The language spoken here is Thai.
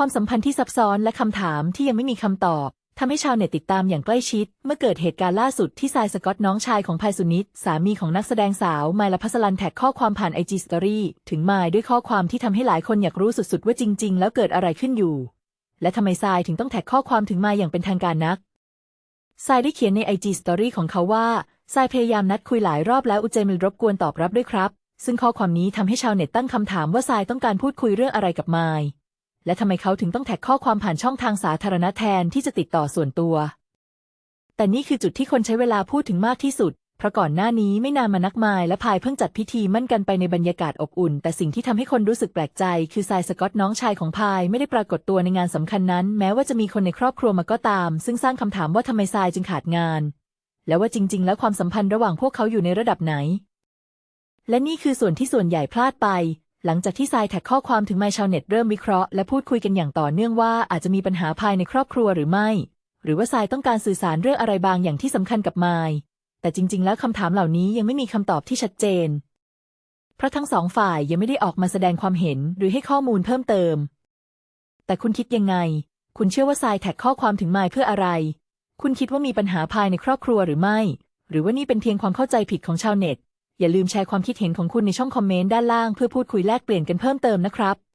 ความสัมพันธ์ที่ซับซ้อนและคำถามที่ยังไม่มีคำตอบทำให้ชาวเน็ตติดตามอย่างใกล้ชิด เมื่อเกิดเหตุการณ์ล่าสุดที่ทรายสกอตน้องชายของพายสุนิตสามีของนักแสดงสาวไมล์ละพัสลันแท็กข้อความผ่านไอจีสตอรี่ถึงไมล์ด้วยข้อความที่ทำให้หลายคนอยากรู้สุดๆ ว่าจริง ๆ แล้วเกิดอะไรขึ้นอยู่ และทำไมทรายถึงต้องแท็กข้อความถึงไมล์อย่างเป็นทางการนักทรายได้เขียนในไอจีสตอรี่ของเขาว่าทรายพยายามนัดคุยหลายรอบแล้วอุจเจมิลรบกวนตอบรับด้วยครับ ซึ่งข้อความนี้ทำให้ชาวเน็ตตั้งคำถามว่าทรายต้องการพูดคุยเรื่องอะไรกับไมล์ และทำไมเขาถึงต้องแท็กข้อความผ่านช่องทางสาธารณะแทนที่จะติดต่อส่วนตัว แต่นี่คือจุดที่คนใช้เวลาพูดถึงมากที่สุด เพราะก่อนหน้านี้ไม่นานมานักมายและพายเพิ่งจัดพิธีมั่นกันไปในบรรยากาศอบอุ่น แต่สิ่งที่ทำให้คนรู้สึกแปลกใจ คือทรายสกอตน้องชายของพายไม่ได้ปรากฏตัวในงานสำคัญนั้น แม้ว่าจะมีคนในครอบครัวมาก็ตาม ซึ่งสร้างคำถามว่าทำไมทรายจึงขาดงาน และว่าจริง ๆ แล้วความสัมพันธ์ระหว่างพวกเขาอยู่ในระดับไหน และนี่คือส่วนที่ส่วนใหญ่พลาดไป หลังจากที่ทรายแท็กข้อความถึงไมชาวเน็ตเริ่มวิเคราะห์และพูดคุยกันอย่างต่อเนื่องว่าอาจจะมีปัญหาภายในครอบครัวหรือไม่ หรือว่าทรายต้องการสื่อสารเรื่องอะไรบางอย่างที่สำคัญกับไมค์แต่จริง ๆ แล้วคำถามเหล่านี้ยังไม่มีคำตอบที่ชัดเจน เพราะทั้งสองฝ่ายยังไม่ได้ออกมาแสดงความเห็นหรือให้ข้อมูลเพิ่มเติม แต่คุณคิดยังไง คุณเชื่อว่าทรายแท็กข้อความถึงไมค์เพื่ออะไร คุณคิดว่ามีปัญหาภายในครอบครัวหรือไม่ หรือว่านี่เป็นเพียงความเข้าใจผิดของชาวเน็ต อย่าลืมแชร์ความคิดเห็นของคุณในช่องคอมเมนต์ด้านล่างเพื่อพูดคุยแลกเปลี่ยนกันเพิ่มเติมนะครับ